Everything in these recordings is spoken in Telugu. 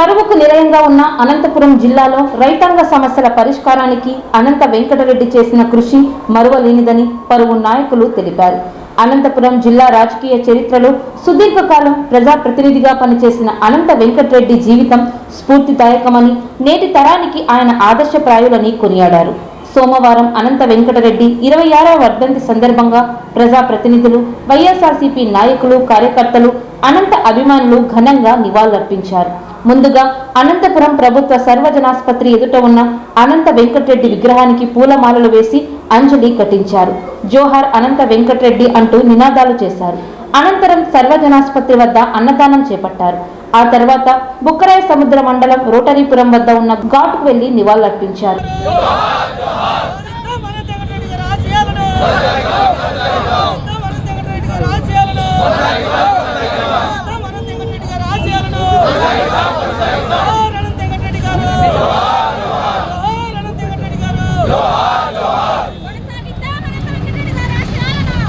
కరువుకు నిలయంగా ఉన్న అనంతపురం జిల్లాలో రైతాంగ సమస్యల పరిష్కారానికి అనంత వెంకటరెడ్డి చేసిన కృషి మరువలేనిదని పలువు నాయకులు తెలిపారు. అనంతపురం జిల్లా రాజకీయ చరిత్రలో సుదీర్ఘకాలం ప్రజాప్రతినిధిగా పనిచేసిన అనంత వెంకటరెడ్డి జీవితం స్ఫూర్తిదాయకమని నేటి తరానికి ఆయన ఆదర్శప్రాయులని కొనియాడారు. సోమవారం అనంత వెంకటరెడ్డి ఇరవై ఆరవ వర్ధంతి సందర్భంగా ప్రజాప్రతినిధులు వైఎస్ఆర్సీపీ నాయకులు కార్యకర్తలు అనంత అభిమానులు ఘనంగా నివాళులర్పించారు. ముందుగా అనంతపురం ప్రభుత్వ సర్వజనాస్పత్రి ఎదుట ఉన్న అనంత వెంకటరెడ్డి విగ్రహానికి పూలమాలలు వేసి అంజలి ఘటించారు జోహార్ అనంత వెంకటరెడ్డి అంటూ నినాదాలు చేశారు అనంతరం సర్వజనాస్పత్రి వద్ద అన్నదానం చేపట్టారు ఆ తర్వాత బుక్కరాయ సముద్ర మండలం రోటరీపురం వద్ద ఉన్న ఘాటుకు వెళ్ళి నివాళులర్పించారు ఈయన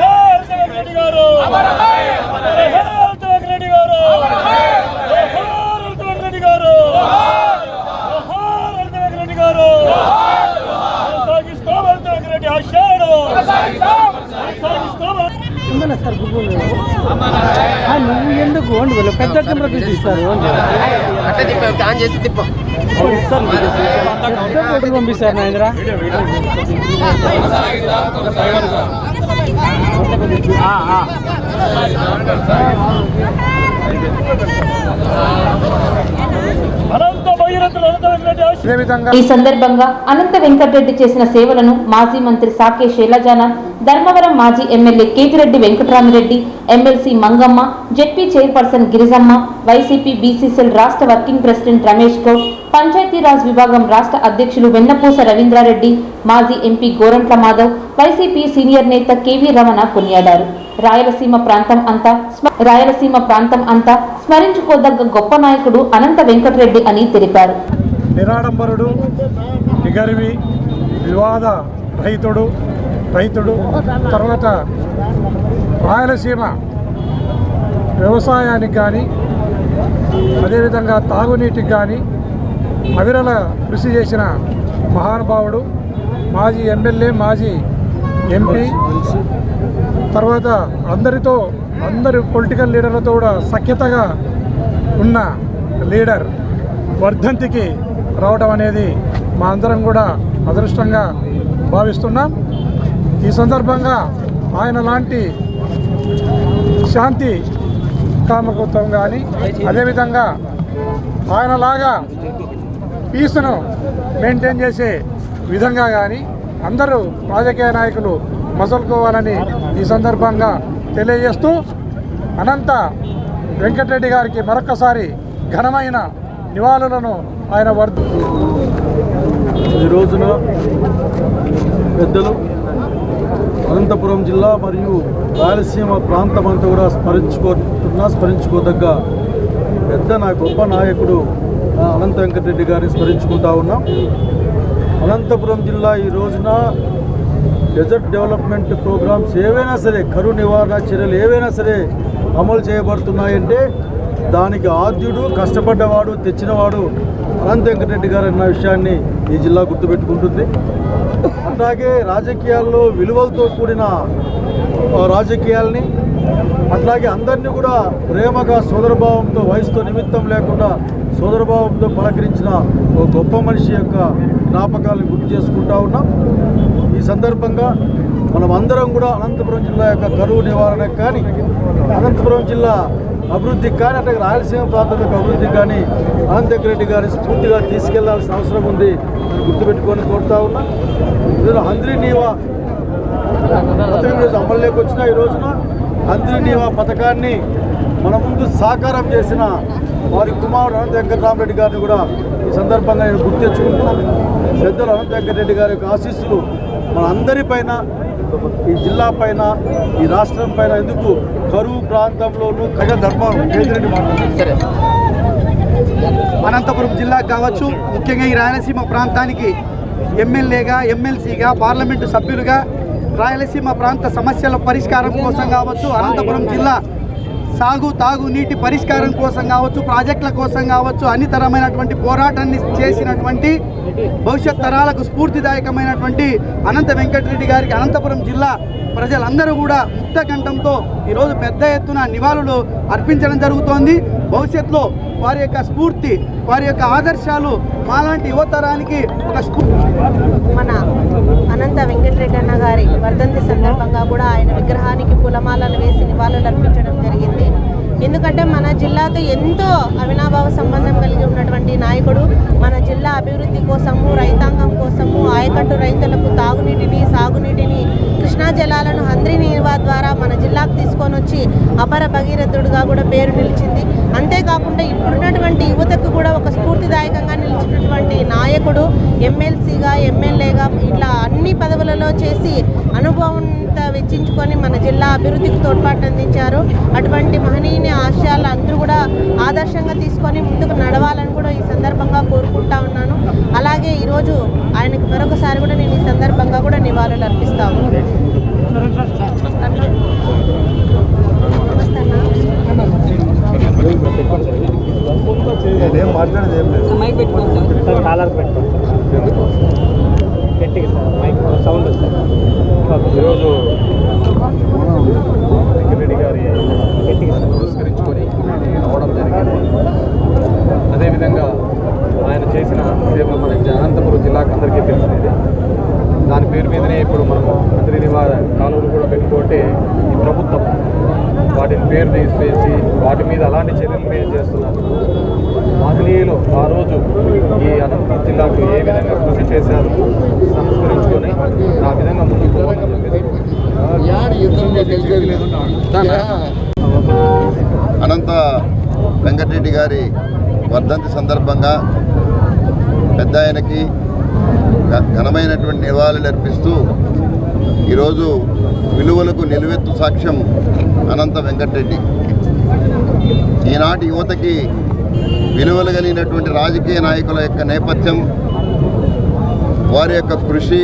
హే రెడ్డి గారు. అమర హే వెంకటరెడ్డి గారు జోహార్ వెంకటరెడ్డి గారు జోహార్ వెంకటరెడ్డి గారు కొనసాగిస్తాం వెంకటరెడ్డి ఆశయాలను కొనసాగిస్తాం ఆ, నువ్వు ఎందుకు? వండి వీళ్ళు పెద్ద కెమెరా తీస్తారు ఫోటోలు పంపిస్తారు అనంత ఈ సందర్భంగా అనంత వెంకటరెడ్డి చేసిన సేవలను మాజీ మంత్రి సాకే శైలజాన ధర్మవరం మాజీ MLA Kethireddy Venkataramireddy MLC Mangamma ZP chairperson Girijamma YCP BCCL రాష్ట్ర వర్కింగ్ ప్రెసిడెంట్ రమేష్ గౌడ్ పంచాయతీరాజ్ విభాగం రాష్ట్ర అధ్యక్షులు వెన్నపూస రవీంద్రారెడ్డి మాజీ MP Gorantla Madhav YCP senior నేత కేవీ రమణ కొనియాడారు. రాయలసీమ ప్రాంతం అంతా రాయలసీమ ప్రాంతం అంతా స్మరించుకోదగ్గ గొప్ప నాయకుడు అనంత వెంకటరెడ్డి అని తెలిపారు. నిరాడంబరుడు నిగరివి వివాద రహితుడు రైతుడు తర్వాత రాయలసీమ వ్యవసాయానికి కానీ అదేవిధంగా తాగునీటికి కానీ అవిరల కృషి చేసిన మహానుభావుడు మాజీ ఎమ్మెల్యే మాజీ ఎంపీ తర్వాత అందరితో అందరి పొలిటికల్ లీడర్లతో కూడా సఖ్యతగా ఉన్న లీడర్ వర్ధంతికి రావడం అనేది మా అందరం కూడా అదృష్టంగా భావిస్తున్నాం. ఈ సందర్భంగా ఆయన లాంటి శాంతి కామకృత్వం కానీ అదేవిధంగా ఆయనలాగా పీస్ను మెయింటైన్ చేసే విధంగా కానీ అందరూ రాజకీయ నాయకులు మసలుకోవాలని ఈ సందర్భంగా తెలియజేస్తూ అనంత వెంకటరెడ్డి గారికి మరొకసారి ఘనమైన నివాళులను ఆయన వర్ధ ఈ రోజున పెద్దలు అనంతపురం జిల్లా మరియు రాయలసీమ ప్రాంతం అంతా కూడా స్మరించుకుంటున్నా స్మరించుకోదగ్గ పెద్ద నా గొప్ప నాయకుడు అనంత వెంకటరెడ్డి గారిని స్మరించుకుంటా ఉన్నాం. అనంతపురం జిల్లా ఈ రోజున డెజర్ట్ డెవలప్మెంట్ ప్రోగ్రామ్స్ ఏవైనా సరే కరువు నివారణ చర్యలు ఏవైనా సరే అమలు చేయబడుతున్నాయంటే దానికి ఆద్యుడు కష్టపడ్డవాడు తెచ్చినవాడు అనంత వెంకటరెడ్డి గారు అన్న విషయాన్ని ఈ జిల్లా గుర్తుపెట్టుకుంటుంది. అలాగే రాజకీయాల్లో విలువలతో కూడిన రాజకీయాల్ని అట్లాగే అందరినీ కూడా ప్రేమగా సోదరభావంతో వయసుతో నిమిత్తం లేకుండా సోదరభావంతో పలకరించిన ఒక గొప్ప మనిషి యొక్క జ్ఞాపకాలను గుర్తు చేసుకుంటా ఉన్నాం. ఈ సందర్భంగా మనం అందరం కూడా అనంతపురం జిల్లా యొక్క కరువు నివారణ కానీ అనంతపురం జిల్లా అభివృద్ధి కానీ అట్లాగే రాయలసీమ ప్రాంతం యొక్క అభివృద్ధి కానీ అనంత రెడ్డి గారి స్ఫూర్తిగా తీసుకెళ్ళాల్సిన అవసరం ఉంది గుర్తుపెట్టుకొని కోరుతా ఉన్నా. ఇందులో హంద్రీ నీవా పథకం అమల్లోకి వచ్చిన ఈ రోజున అందరినీ ఆ పథకాన్ని మన ముందు సాకారం చేసిన వారి కుమారుడు అనంత వెంకటరామరెడ్డి గారిని కూడా ఈ సందర్భంగా నేను గుర్తు తెచ్చుకుంటున్నాను. పెద్దలు అనంత వెంకటరెడ్డి గారి యొక్క ఆశీస్సులు మన అందరిపైన ఈ జిల్లా పైన ఈ రాష్ట్రం పైన ఎందుకు కరువు ప్రాంతంలోనూ కజ ధర్మం కేంద్రెడ్డి అనంతపురం జిల్లాకు కావచ్చు ముఖ్యంగా ఈ రాయలసీమ ప్రాంతానికి ఎమ్మెల్యేగా ఎమ్మెల్సీగా పార్లమెంటు సభ్యులుగా రాయలసీమ ప్రాంత సమస్యల పరిష్కారం కోసం కావచ్చు అనంతపురం జిల్లా సాగు తాగు నీటి పరిష్కారం కోసం కావచ్చు ప్రాజెక్టుల కోసం కావచ్చు అన్నితరమైనటువంటి పోరాటాన్ని చేసినటువంటి భవిష్యత్ తరాలకు స్ఫూర్తిదాయకమైనటువంటి అనంత వెంకటరెడ్డి గారికి అనంతపురం జిల్లా ప్రజలందరూ కూడా ముక్త కంఠంతో ఈరోజు పెద్ద ఎత్తున నివాళులు అర్పించడం జరుగుతోంది. భవిష్యత్తులో వారి యొక్క స్ఫూర్తి వారి యొక్క ఆదర్శాలు మాలాంటి యువతరానికి ఒక స్ఫూర్తి. మన అనంత వెంకటరెడ్డన్న గారి వర్ధంతి సందర్భంగా కూడా ఆయన విగ్రహానికి పూలమాలలు వేసి నివాళులు అర్పించడం జరిగింది. ఎందుకంటే మన జిల్లాతో ఎంతో అవినాభావ సంబంధం కలిగి ఉన్నటువంటి నాయకుడు మన జిల్లా అభివృద్ధి కోసము రైతాంగం కోసము ఆయకట్టు రైతులకు తాగునీటిని సాగునీటిని కృష్ణా జలాలను హంద్రి నీవా ద్వారా మన జిల్లాకు తీసుకొని వచ్చి అపర భగీరథుడుగా కూడా పేరు నిలిచింది. అంతేకాకుండా ఇప్పుడున్నటువంటి యువతకు కూడా ఒక స్ఫూర్తిదాయకంగా నిలిచినటువంటి నాయకుడు ఎమ్మెల్సీగా ఎమ్మెల్యేగా ఇట్లా అన్ని పదవులలో చేసి అనుభవంతో వెచ్చించుకొని మన జిల్లా అభివృద్ధికి తోడ్పాటు అందించారు. అటువంటి మహనీయుని ఆశయాలు అందరూ కూడా ఆదర్శంగా తీసుకొని ముందుకు నడవాలని కూడా ఈ సందర్భంగా కోరుకుంటా ఉన్నాను. అలాగే ఈరోజు ఆయనకు మరొకసారి కూడా నేను ఈ సందర్భంగా కూడా నివాళులు అర్పిస్తా ఉన్నాను. నమస్తే అన్న. నేనేం మాట్లాడేది ఏం లేదు. సార్. కాలర్ పెట్టుకోండి గట్టిగా సార్ మైక్ సౌండ్ వస్తుంది. ఈరోజు వెంకటరెడ్డి గారి గట్టిగా సార్. పురస్కరించుకొని రావడం జరిగింది. అదేవిధంగా ఆయన చేసిన సేవలు మన జ- అనంతపురం జిల్లాకు అందరికీ తెలిసినది దాని పేరు మీదనే ఇప్పుడు మనము మంత్రి నివాస కాలువలు కూడా పెట్టుకుంటే ఈ ప్రభుత్వం వాటిని పేరు తీసేసి వాటి మీద అలాంటి చర్యలు మీద చేస్తున్నారు మహనీయులు ఆ రోజు ఈ అనంతపురం జిల్లాకు ఏ విధంగా కృషి చేశారు సంస్కరించుకొని ఆ విధంగా ముందుకు పోవాలని అనంత వెంకటరెడ్డి గారి వర్ధంతి సందర్భంగా పెద్ద ఆయనకి ఘనమైనటువంటి నివాళులు అర్పిస్తూ ఈరోజు విలువలకు నిలువెత్తు సాక్ష్యం అనంత వెంకటరెడ్డి. ఈనాటి యువతకి విలువలు కలిగినటువంటి రాజకీయ నాయకుల యొక్క నేపథ్యం వారి యొక్క కృషి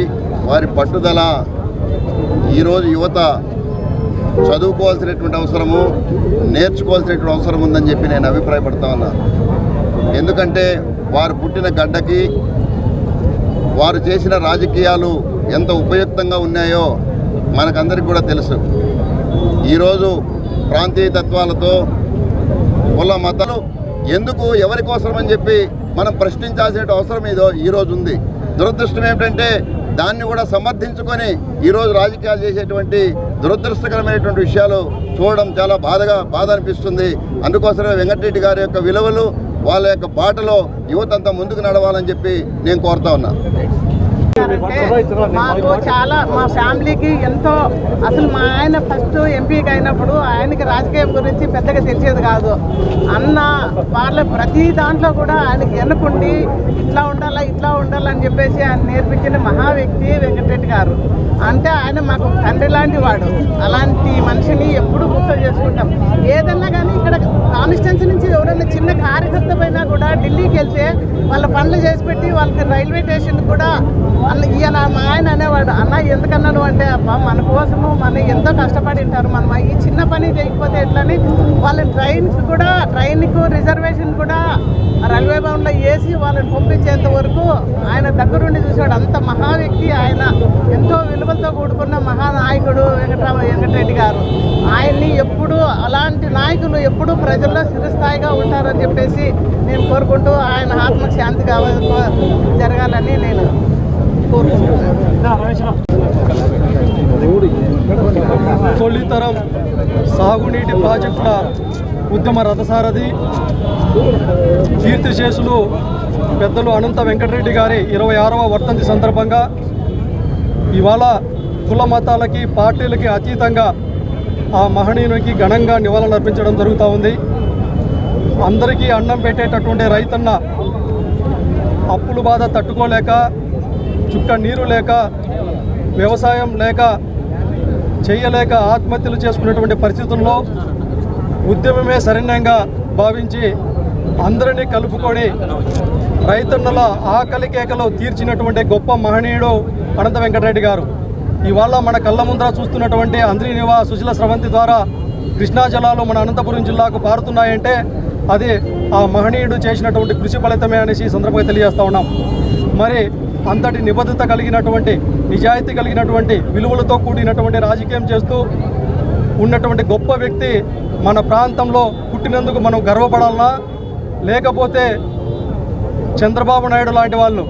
వారి పట్టుదల ఈరోజు యువత చదువుకోవాల్సినటువంటి అవసరము నేర్చుకోవాల్సినటువంటి అవసరం ఉందని చెప్పి నేను అభిప్రాయపడతా ఉన్నా. ఎందుకంటే వారు పుట్టిన గడ్డకి వారు చేసిన రాజకీయాలు ఎంత ఉపయుక్తంగా ఉన్నాయో మనకందరికి కూడా తెలుసు. ఈరోజు ప్రాంతీయ తత్వాలతో కుల మతాలు ఎందుకు ఎవరి కోసం అని చెప్పి మనం ప్రశ్నించాల్సిన అవసరం ఏదో ఈరోజు ఉంది. దురదృష్టం ఏమిటంటే దాన్ని కూడా సమర్థించుకొని ఈరోజు రాజకీయాలు చేసేటువంటి దురదృష్టకరమైనటువంటి విషయాలు చూడడం చాలా బాధగా బాధ అనిపిస్తుంది. అందుకోసమే వెంకటరెడ్డి గారి యొక్క విలువలు వాళ్ళ యొక్క బాటలో యువత అంతా ముందుకు నడవాలని చెప్పి నేను కోరుతా ఉన్నా. మాకు చాలా మా ఫ్యామిలీకి ఎంతో అసలు మా ఆయన ఫస్ట్ ఎంపీకి అయినప్పుడు ఆయనకి రాజకీయం గురించి పెద్దగా తెలిసేది కాదు. అన్న వాళ్ళ ప్రతి దాంట్లో కూడా ఆయనకి ఎన్నుకుండి ఇట్లా ఉండాలా ఇట్లా ఉండాలని చెప్పేసి ఆయన నేర్పించిన మహా వ్యక్తి వెంకటరెడ్డి గారు. అంటే ఆయన మాకు తండ్రి లాంటి వాడు. అలాంటి మనిషిని ఎప్పుడు గుర్తు చేసుకుంటాం. ఏదన్నా కానీ ఇక్కడ కాన్స్టిట్యున్సీ నుంచి ఎవరైనా చిన్న కార్యకర్త పైన కూడా ఢిల్లీకి వెళ్తే వాళ్ళ పనులు చేసి పెట్టి వాళ్ళకి రైల్వే స్టేషన్ కూడా వాళ్ళు ఇవాళ మా ఆయన అనేవాడు అన్న ఎందుకన్నాను అంటే అబ్బా మన కోసము మన ఎంతో కష్టపడి ఉంటారు మనం ఈ చిన్న పని చేయకపోతే ఎట్లని? వాళ్ళ ట్రైన్కి కూడా ట్రైన్కు రిజర్వేషన్ కూడా రైల్వే భవన్లో వేసి వాళ్ళని పంపించేంత వరకు ఆయన దగ్గరుండి చూసాడు అంత మహా వ్యక్తి ఆయన. ఎంతో విలువలతో కూడుకున్న మహానాయకుడు వెంకటరామ వెంకటరెడ్డి గారు. ఆయన్ని ఎప్పుడు అలాంటి నాయకులు ఎప్పుడూ ప్రజల్లో చిరస్థాయిగా ఉంటారని చెప్పేసి నేను కోరుకుంటూ ఆయన ఆత్మకు శాంతి కావాలి జరగాలని నేను కోరుకుంటున్నాను. తొలితరం సాగునీటి ప్రాజెక్టుల ఉద్యమ రథసారథి కీర్తిశేషులు పెద్దలు అనంత వెంకటరెడ్డి గారి ఇరవై ఆరవ వర్తంతి సందర్భంగా ఇవాళ కుల మతాలకి పార్టీలకి అతీతంగా ఆ మహనీయునికి ఘనంగా నివాళులు అర్పించడం జరుగుతూ ఉంది. అందరికీ అన్నం పెట్టేటటువంటి రైతన్న అప్పుల బాధ తట్టుకోలేక చుక్క నీరు లేక వ్యవసాయం లేక చేయలేక ఆత్మహత్యలు చేసుకునేటువంటి పరిస్థితుల్లో ఉద్యమమే సరైనంగా భావించి అందరినీ కలుపుకొని రైతన్నల ఆకలి కేకలు తీర్చినటువంటి గొప్ప మహనీయుడు అనంత వెంకటరెడ్డి గారు. ఇవాళ మన కళ్ళ ముందర చూస్తున్నటువంటి అంద్రీనివా సుశీల స్రవంతి ద్వారా కృష్ణా జలాలు మన అనంతపురం జిల్లాకు పారుతున్నాయంటే అది ఆ మహనీయుడు చేసినటువంటి కృషి ఫలితమే అనేసి సందర్భంగా తెలియజేస్తూ ఉన్నాం. మరి అంతటి నిబద్ధత కలిగినటువంటి నిజాయితీ కలిగినటువంటి విలువలతో కూడినటువంటి రాజకీయం చేస్తూ ఉన్నటువంటి గొప్ప వ్యక్తి మన ప్రాంతంలో పుట్టినందుకు మనం గర్వపడాలనా? లేకపోతే చంద్రబాబు నాయుడు లాంటి వాళ్ళు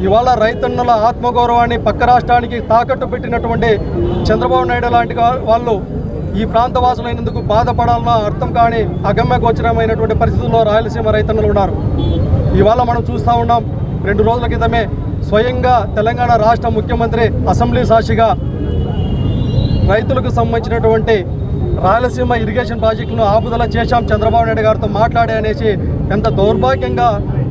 ఇవాళ రైతన్నుల ఆత్మగౌరవాన్ని పక్క రాష్ట్రానికి తాకట్టు పెట్టినటువంటి చంద్రబాబు నాయుడు లాంటి వా- వాళ్ళు ఈ ప్రాంత వాసులైనందుకు బాధపడాలన్నా అర్థం కాని అగమ్య గోచరమైనటువంటి పరిస్థితుల్లో రాయలసీమ రైతన్నులు ఉన్నారు. ఇవాళ మనం చూస్తూ ఉన్నాం రెండు రోజుల క్రితమే స్వయంగా తెలంగాణ రాష్ట్ర ముఖ్యమంత్రి అసెంబ్లీ సాక్షిగా రైతులకు సంబంధించినటువంటి రాయలసీమ ఇరిగేషన్ ప్రాజెక్టులను ఆపుదల చేశాం చంద్రబాబు నాయుడు గారితో మాట్లాడే అనేసి ఎంత దౌర్భాగ్యంగా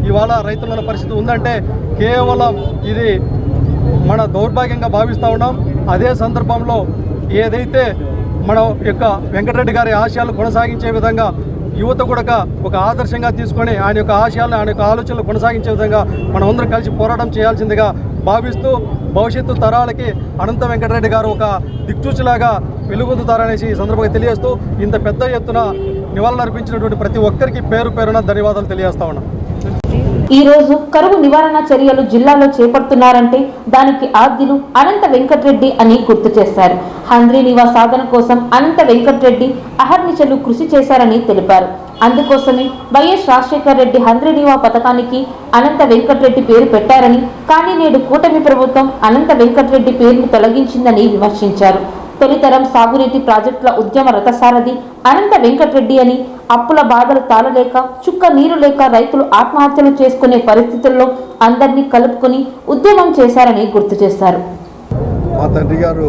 ఇవాళ రైతుల పరిస్థితి ఉందంటే కేవలం ఇది మన దౌర్భాగ్యంగా భావిస్తూ ఉన్నాం. అదే సందర్భంలో ఏదైతే మన యొక్క వెంకటరెడ్డి గారి ఆశయాలు కొనసాగించే విధంగా యువత కూడా ఒక ఆదర్శంగా తీసుకొని ఆయన యొక్క ఆశయాలను ఆయన యొక్క ఆలోచనలు కొనసాగించే విధంగా మనం అందరం కలిసి పోరాటం చేయాల్సిందిగా భావిస్తూ భవిష్యత్తు తరాలకి అనంత వెంకటరెడ్డి గారు ఒక దిక్చూచిలాగా వెలుగొందుతారనేసి ఈ సందర్భంగా తెలియజేస్తూ ఇంత పెద్ద ఎత్తున నివాళులు అర్పించినటువంటి ప్రతి ఒక్కరికి పేరు పేరున ధన్యవాదాలు తెలియజేస్తా ఉన్నాం. ఈ రోజు కరువు నివారణ చర్యలు జిల్లాలో చేపడుతున్నారంటే దానికి ఆద్యులు అనంత వెంకటరెడ్డి అని గుర్తు చేశారు. హంద్రీ నివా సాధన కోసం అనంత వెంకటరెడ్డి అహర్నిశలు కృషి చేశారని తెలిపారు. అందుకోసమే వైఎస్ రాజశేఖర రెడ్డి హంద్రీ నివా పథకానికి అనంత వెంకటరెడ్డి పేరు పెట్టారని కానీ నేడు కూటమి ప్రభుత్వం అనంత వెంకటరెడ్డి పేరును తొలగించిందని విమర్శించారు. తొలితరం సాగునీటి ప్రాజెక్టుల ఉద్యమ రథసారథి అనంత వెంకటరెడ్డి అని. అప్పుల బాధలు తాళలేక చుక్క నీరు లేక రైతులు ఆత్మహత్యలు చేసుకునే పరిస్థితుల్లో అందరినీ కలుపుకొని ఉద్యమం చేశారని గుర్తు చేశారు. మా తండ్రి గారు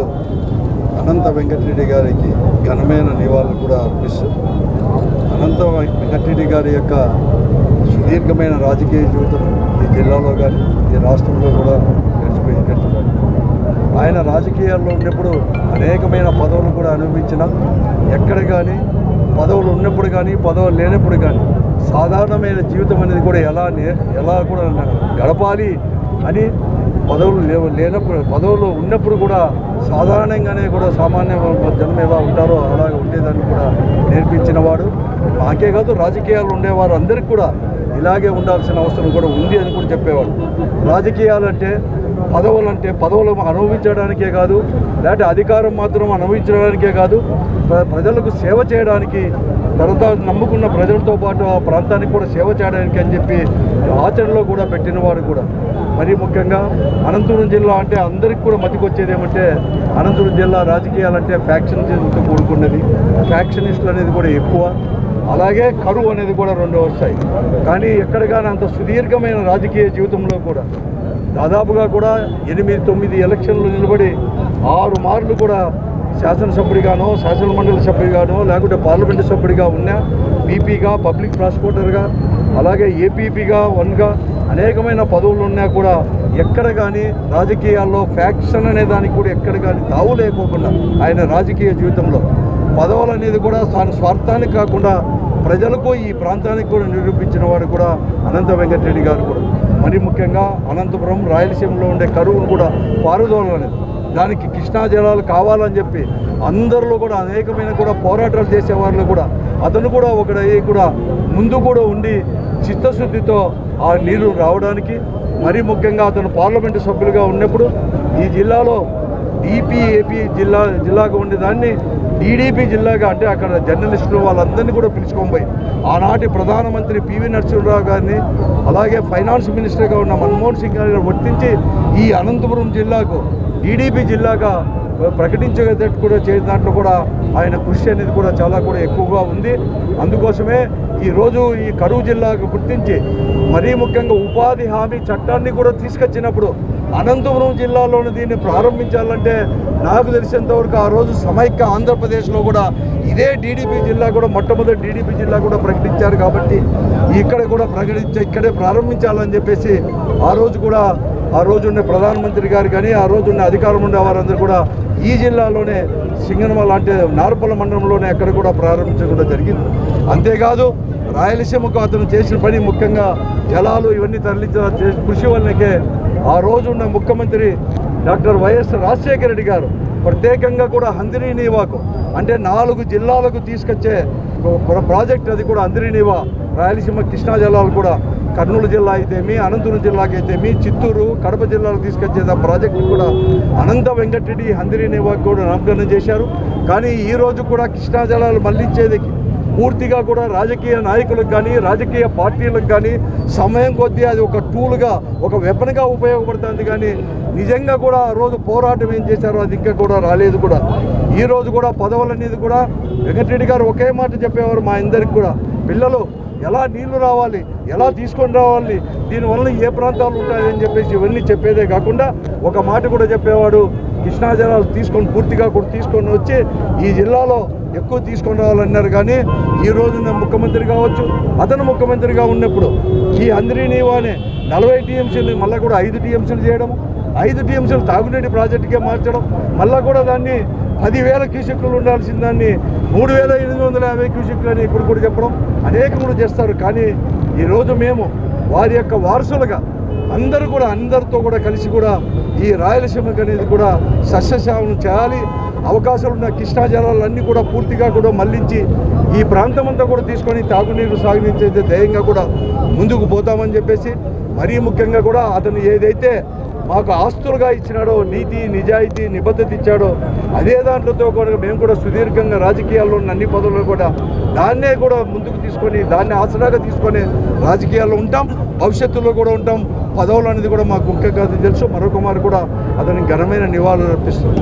అనంత వెంకటరెడ్డి గారికి ఘనమైన నివాళులు కూడా అర్పిస్తూ అనంత వెంకటరెడ్డి గారి యొక్క సుదీర్ఘమైన రాజకీయ జీవితం ఈ జిల్లాలో కానీ ఈ రాష్ట్రంలో కూడా ఆయన రాజకీయాల్లో ఉన్నప్పుడు అనేకమైన పదవులు కూడా అనుభవించిన ఎక్కడ కానీ పదవులు ఉన్నప్పుడు కానీ పదవులు లేనప్పుడు కానీ సాధారణమైన జీవితం అనేది కూడా ఎలా ఎలా కూడా గడపాలి అని పదవులు లేవు లేనప్పుడు పదవులు ఉన్నప్పుడు కూడా సాధారణంగానే కూడా సామాన్య జనం ఎలా ఉంటారో అలాగే ఉండేదాన్ని కూడా నేర్పించిన వాడు. నాకే కాదు రాజకీయాలు ఉండేవారు అందరికీ కూడా ఇలాగే ఉండాల్సిన అవసరం కూడా ఉంది అని కూడా చెప్పేవాడు. రాజకీయాలంటే పదవులు అంటే పదవులు అనుభవించడానికే కాదు లేకపోతే అధికారం మాత్రం అనుభవించడానికే కాదు ప్ర- ప్రజలకు సేవ చేయడానికి తర్వాత నమ్ముకున్న ప్రజలతో పాటు ఆ ప్రాంతానికి కూడా సేవ చేయడానికి అని చెప్పి ఆచరణలో కూడా పెట్టినవాడు కూడా. మరీ ముఖ్యంగా అనంతపురం జిల్లా అంటే అందరికి కూడా మతికొచ్చేది ఏమంటే అనంతపురం జిల్లా రాజకీయాలంటే ఫ్యాక్షన్ కూడుకున్నది ఫ్యాక్షనిస్టులు అనేది కూడా ఎక్కువ. అలాగే కరువు అనేది కూడా రెండు వస్తాయి. కానీ ఎక్కడ అంత సుదీర్ఘమైన రాజకీయ జీవితంలో కూడా దాదాపుగా కూడా ఎనిమిది తొమ్మిది ఎలక్షన్లు నిలబడి ఆరు మార్లు కూడా శాసనసభ్యుడిగానో శాసనమండలి సభ్యుడిగానో లేకుంటే పార్లమెంటు సభ్యుడిగా ఉన్నా పీపీగా పబ్లిక్ ప్రాసిక్యూటర్గా అలాగే ఏపీపీగా వన్గా అనేకమైన పదవులు ఉన్నా కూడా ఎక్కడ కానీ రాజకీయాల్లో ఫ్యాక్షన్ అనే దానికి కూడా ఎక్కడ కానీ తావు లేకోకుండా ఆయన రాజకీయ జీవితంలో పదవులు అనేది కూడా తాను స్వార్థానికి కాకుండా ప్రజలకు ఈ ప్రాంతానికి కూడా నిరూపించిన వాడు కూడా అనంత వెంకటరెడ్డి గారు కూడా. మరి ముఖ్యంగా అనంతపురం రాయలసీమలో ఉండే కరువును కూడా పారుదోలనేది దానికి కృష్ణా జలాలు కావాలని చెప్పి అందరిలో కూడా అనేకమైన కూడా పోరాటాలు చేసే వాళ్ళు కూడా అతను కూడా ఒకడై కూడా ముందు కూడా ఉండి చిత్తశుద్ధితో ఆ నీరు రావడానికి మరీ ముఖ్యంగా అతను పార్లమెంటు సభ్యులుగా ఉన్నప్పుడు ఈ జిల్లాలో డిపిఏపి జిల్లా జిల్లాగా ఉండేదాన్ని టీడీపీ జిల్లాగా అంటే అక్కడ జర్నలిస్టులు వాళ్ళందరినీ కూడా పిలుచుకొని పోయి ఆనాటి ప్రధానమంత్రి పివి నరసింహరావు గారిని అలాగే ఫైనాన్స్ మినిస్టర్గా ఉన్న మన్మోహన్ సింగ్ గారిని వర్తించి ఈ అనంతపురం జిల్లాకు టీడీపీ జిల్లాగా ప్రకటించేటట్టు కూడా చేసిన దాంట్లో కూడా ఆయన కృషి అనేది కూడా చాలా కూడా ఎక్కువగా ఉంది. అందుకోసమే ఈరోజు ఈ కరువు జిల్లాకు గుర్తించి మరీ ముఖ్యంగా ఉపాధి హామీ చట్టాన్ని కూడా తీసుకొచ్చినప్పుడు అనంతపురం జిల్లాలోని దీన్ని ప్రారంభించాలంటే నాకు తెలిసినంతవరకు ఆ రోజు సమైక్య ఆంధ్రప్రదేశ్లో కూడా ఇదే టీడీపీ జిల్లా కూడా మొట్టమొదటి టీడీపీ జిల్లా కూడా ప్రకటించారు కాబట్టి ఇక్కడ కూడా ప్రకటించ ఇక్కడే ప్రారంభించాలని చెప్పేసి ఆ రోజు కూడా ఆ రోజు ఉన్న ప్రధానమంత్రి గారు కానీ ఆ రోజు ఉన్న అధికారం ఉండే వారందరూ కూడా ఈ జిల్లాలోనే సింగనమ లాంటి నార్పల మండలంలోనే అక్కడ కూడా ప్రారంభించడం జరిగింది. అంతేకాదు రాయలసీమకు అతను చేసిన పని ముఖ్యంగా జలాలు ఇవన్నీ తరలించిన కృషి వల్లకే ఆ రోజు ఉన్న ముఖ్యమంత్రి డాక్టర్ వైఎస్ రాజశేఖర రెడ్డి గారు ప్రత్యేకంగా కూడా హందిరీ నీవాకు అంటే నాలుగు జిల్లాలకు తీసుకొచ్చే ఒక ప్రాజెక్ట్ అది కూడా హందిరీ నీవా రాయలసీమ కృష్ణా జిల్లాలు కూడా కర్నూలు జిల్లా అయితేమి అనంతపురం జిల్లాకి అయితేమి చిత్తూరు కడప జిల్లాలకు తీసుకొచ్చే ఆ ప్రాజెక్టు కూడా అనంత వెంకటరెడ్డి హందిరీ నీవాకు కూడా నామకరణం చేశారు. కానీ ఈ రోజు కూడా కృష్ణా జలాలు మళ్ళించేది పూర్తిగా కూడా రాజకీయ నాయకులకు కానీ రాజకీయ పార్టీలకు కానీ సమయం కొద్దీ అది ఒక టూల్గా ఒక వెపన్గా ఉపయోగపడుతుంది కానీ నిజంగా కూడా ఆ రోజు పోరాటం ఏం చేశారో అది ఇంకా కూడా రాలేదు కూడా. ఈ రోజు కూడా పదవులు అనేది కూడా వెంకటరెడ్డి గారు ఒకే మాట చెప్పేవారు మా అందరికి కూడా. పిల్లలు ఎలా నీళ్ళు రావాలి ఎలా తీసుకొని రావాలి దీనివల్ల ఏ ప్రాంతాలు ఉంటాయని చెప్పేసి ఇవన్నీ చెప్పేదే కాకుండా ఒక మాట కూడా చెప్పేవాడు కృష్ణా జలాలు తీసుకొని పూర్తిగా కూడా తీసుకొని వచ్చి ఈ జిల్లాలో ఎక్కువ తీసుకొని రావాలన్నారు. కానీ ఈ రోజున ముఖ్యమంత్రి కావచ్చు అతను ముఖ్యమంత్రిగా ఉన్నప్పుడు ఈ అందరి నీవానే నలభై టీఎంసీలు మళ్ళీ కూడా ఐదు టీఎంసీలు చేయడం ఐదు టీఎంసీలు తాగునీటి ప్రాజెక్టుకే మార్చడం మళ్ళీ కూడా దాన్ని పదివేల క్యూసెక్లు ఉండాల్సిన దాన్ని మూడు వేల ఎనిమిది వందల యాభై క్యూసెక్లు అని ఇప్పుడు కూడా చెప్పడం అనేకం కూడా చేస్తారు. కానీ ఈరోజు మేము వారి యొక్క వారసులుగా అందరూ కూడా అందరితో కూడా కలిసి కూడా ఈ రాయలసీమకు అనేది కూడా సస్యశావనం చేయాలి. అవకాశాలు ఉన్న కృష్ణా జలాలన్నీ కూడా పూర్తిగా కూడా మళ్ళించి ఈ ప్రాంతం అంతా కూడా తీసుకొని తాగునీరు సాగునీరు ధైర్యంగా కూడా ముందుకు పోతామని చెప్పేసి మరీ ముఖ్యంగా కూడా అతను ఏదైతే మాకు ఆస్తులుగా ఇచ్చినాడో నీతి నిజాయితీ నిబద్ధత ఇచ్చాడో అదే దాంట్లో కూడా మేము కూడా సుదీర్ఘంగా రాజకీయాల్లో ఉన్న అన్ని పదవులు కూడా దాన్నే కూడా ముందుకు తీసుకొని దాన్ని ఆసరాగా తీసుకొని రాజకీయాల్లో ఉంటాం. భవిష్యత్తులో కూడా ఉంటాం. పదవులు అనేది కూడా మాకు ముఖ్యంగా అది తెలుసు. మరొక మారు కూడా అతనికి ఘనమైన నివాళులు అర్పిస్తుంది